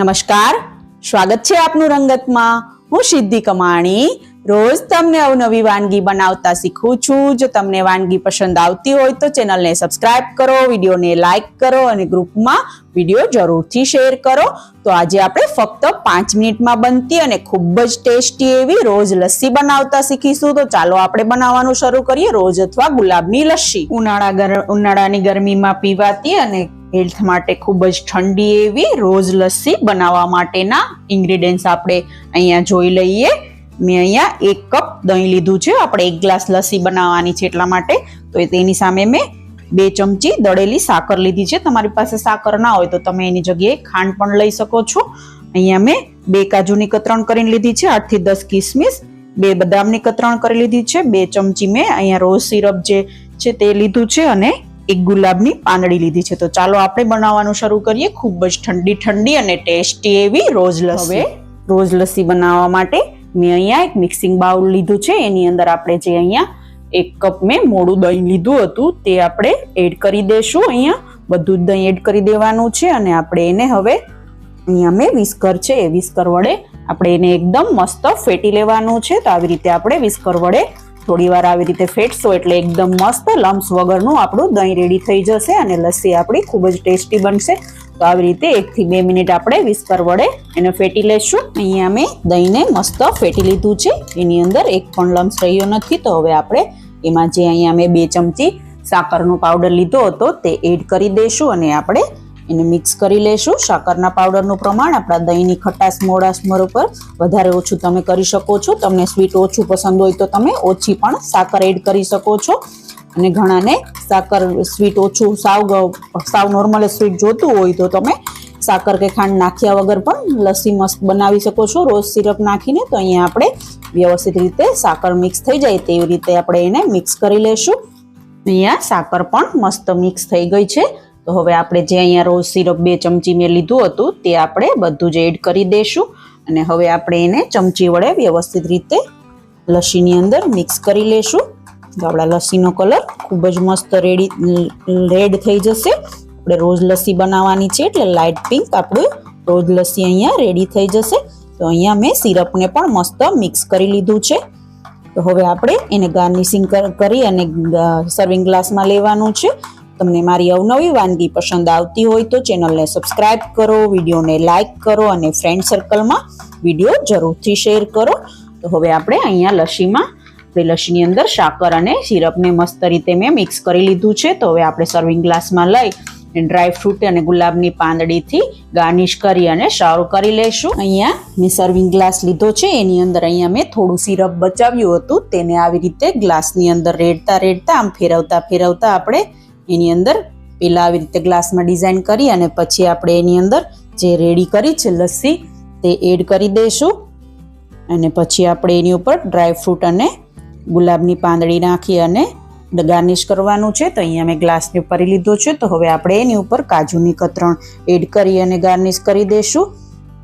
નમસ્કાર. સ્વાગત છે આપનું રંગતમાં. હું સિદ્ધિ કમાણી. રોજ તમને અવનવી વાનગી બનાવતા શીખું છું. જો તમને વાનગી પસંદ આવતી હોય તો ચેનલને સબસ્ક્રાઇબ કરો, વિડીયોને લાઇક કરો અને ગ્રુપમાં વીડિયો જરૂરથી શેર કરો. તો આજે આપણે ફક્ત પાંચ મિનિટમાં બનતી અને ખૂબ જ ટેસ્ટી એવી રોજ લસ્સી બનાવતા શીખીશું. તો ચાલો આપણે બનાવવાનું શરૂ કરીએ. રોજ અથવા ગુલાબની લસ્સી. ઉનાળા ઉનાળાની ગરમીમાં પીવાતી અને હેલ્થ માટે ખૂબ જ ઠંડી એવી રોજ લસ્સી બનાવવા માટેના ઇન્ગ્રીડિયન્ટ આપણે અહીંયા જોઈ લઈએ. મેં અહીંયા એક કપ દહીં લીધું છે. આપણે એક ગ્લાસ લસ્સી બનાવવાની છે એટલા માટે. તો તેની સામે મેં બે ચમચી દળેલી સાકર લીધી છે. તમારી પાસે સાકર ના હોય તો તમે એની જગ્યાએ ખાંડ પણ લઈ શકો છો. અહીંયા મેં બે કાજુની કતરણ કરીને લીધી છે. આઠથી દસ કિસમિસ. બે બદામની કતરણ કરી લીધી છે. બે ચમચી મેં અહીંયા રોઝ સિરપ જે છે તે લીધું છે અને એક ગુલાબની પાંદડી લીધી છે. તો ચાલો આપણે બનાવવાનું શરૂ કરીએ. ખૂબ જ ઠંડી ઠંડી અને ટેસ્ટી એવી રોજ લસ્સી. રોજ લસ્સી બનાવવા માટે મેં અહીંયા એક મિક્સિંગ બાઉલ લીધું છે. એની અંદર આપણે જે અહીંયા એક કપ મેં મોડું દહીં લીધું હતું તે આપણે એડ કરી દેશું. અહીંયા બધું જ દહીં એડ કરી દેવાનું છે અને આપણે એને હવે અહીંયા મેં વિસ્કર છે. એ વિસ્કર વડે આપણે એને એકદમ મસ્ત ફેટી લેવાનું છે. તો આવી રીતે આપણે વિસ્કર વડે થોડી વાર આવી રીતે ફેટશો એટલે એકદમ મસ્ત લમ્સ વગરનું આપણું દહીં રેડી થઈ જશે અને લસ્સી આપણી ખૂબ જ ટેસ્ટી બનશે. તો આવી રીતે એકથી બે મિનિટ આપણે વિસ્કર વડે એને ફેટી લેશું. અહીંયા મેં દહીંને મસ્ત ફેટી લીધું છે. એની અંદર એક પણ લમ્સ રહ્યો નથી. તો હવે આપણે એમાં જે અહીંયા મેં બે ચમચી સાકરનો પાવડર લીધો હતો તે એડ કરી દઈશું અને આપણે એને મિક્સ કરી લેશું. સાકરના પાવડરનું પ્રમાણ, આપણા દહીંની ખટાશ મોડાસમર ઉપર વધારે ઓછું તમે કરી શકો છો. તમને સ્વીટ ઓછું પસંદ હોય તો તમે ઓછી પણ સાકર એડ કરી શકો છો. અને ઘણાને સાકર સ્વીટ ઓછું, સાવ સાવ નોર્મલ સ્વીટ જોતું હોય તો તમે સાકર કે ખાંડ નાખ્યા વગર પણ લસ્સી મસ્ત બનાવી શકો છો. રોજ સિરપ નાખીને તો અહીંયા આપણે વ્યવસ્થિત રીતે સાકર મિક્સ થઈ જાય તેવી રીતે આપણે એને મિક્સ કરી લેશું. અહીંયા સાકર પણ મસ્ત મિક્સ થઈ ગઈ છે. તો હવે આપણે જે અહીંયા રોઝ સિરપ બે ચમચી મેં લીધું હતું તે આપણે બધું જ એડ કરી દઈશું. અને હવે આપણે એને ચમચી વડે વ્યવસ્થિત રીતે લસ્સીની અંદર મિક્સ કરી લેશું તો આપણા લસ્સીનો કલર ખૂબ જ મસ્ત રેડી રેડ થઈ જશે. આપણે રોઝ લસ્સી બનાવવાની છે એટલે લાઇટ પિંક આપણું રોઝ લસ્સી અહીંયા રેડી થઈ જશે. તો અહીંયા મેં સિરપને પણ મસ્ત મિક્સ કરી લીધું છે. તો હવે આપણે એને ગાર્નિશિંગ કરી અને સર્વિંગ ગ્લાસમાં લેવાનું છે. તમને મારી અવનવી વાનગી પસંદ આવતી હોય તો ચેનલને સબસ્ક્રાઇબ કરો, વિડીયોને લાઇક કરો અને ફ્રેન્ડ સર્કલમાં વીડિયો જરૂરથી શેર કરો. તો હવે આપણે અહીંયા લસ્સીમાં આપણે અંદર સાકર અને સિરપને મસ્ત રીતે મેં મિક્સ કરી લીધું છે. તો હવે આપણે સર્વિંગ ગ્લાસમાં લઈ ડ્રાય ફ્રૂટ અને ગુલાબની પાંદડીથી ગાર્નિશ કરી અને સર્વ કરી લઈશું. અહીંયા મેં સર્વિંગ ગ્લાસ લીધો છે. એની અંદર અહીંયા મેં થોડું સિરપ બચાવ્યું હતું. તેને આવી રીતે ગ્લાસની અંદર રેડતા રેડતા આમ ફેરવતા ફેરવતા આપણે એની અંદર પેલા આવી રીતે ગ્લાસમાં ડિઝાઇન કરી અને પછી આપણે એની અંદર જે રેડી કરી છે લસ્સી તે એડ કરી દઈશું. અને પછી આપણે એની ઉપર ડ્રાય ફ્રૂટ અને ગુલાબની પાંદડી નાખી અને ગાર્નિશ કરવાનું છે. તો અહીંયા મેં ગ્લાસને ભરી લીધો છે. તો હવે આપણે એની ઉપર કાજુની કતરણ એડ કરી અને ગાર્નિશ કરી દઈશું.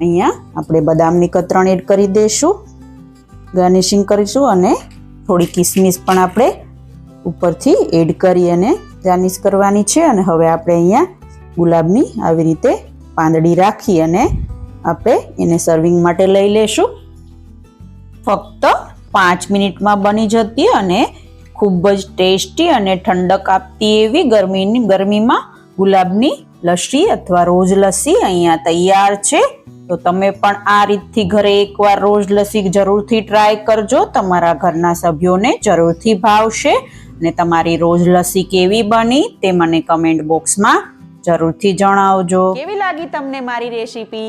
અહીંયા આપણે બદામની કતરણ એડ કરી દઈશું. ગાર્નિશિંગ કરીશું અને થોડી કિસમિસ પણ આપણે ઉપરથી એડ કરી અને ગાર્નિશ કરવાની છે અને હવે આપણે અહીંયા ગુલાબની આવી રીતે પાંદડી રાખી અને આપણે એને સર્વિંગ માટે લઈ લેશું. ફક્ત પાંચ મિનિટમાં બની જતી અને ખૂબ જ ટેસ્ટી અને ઠંડક આપતી એવી ગરમીની ગરમીમાં ગુલાબની લસ્સી અથવા રોજ લસ્સી અહીંયા તૈયાર છે. તો તમે પણ આ રીતથી ઘરે એકવાર રોજ લસ્સી જરૂરથી ટ્રાય કરજો. તમારા ઘરના સભ્યોને જરૂરથી ભાવશે. અને તમારી રોજ લસ્સી કેવી બની તે મને કમેન્ટ બોક્સમાં જરૂરથી જણાવજો. કેવી લાગી તમને મારી રેસીપી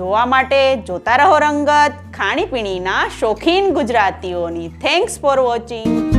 જોવા માટે જોતા રહો રંગત ખાણીપીણીના શોખીન ગુજરાતીઓની. Thanks for watching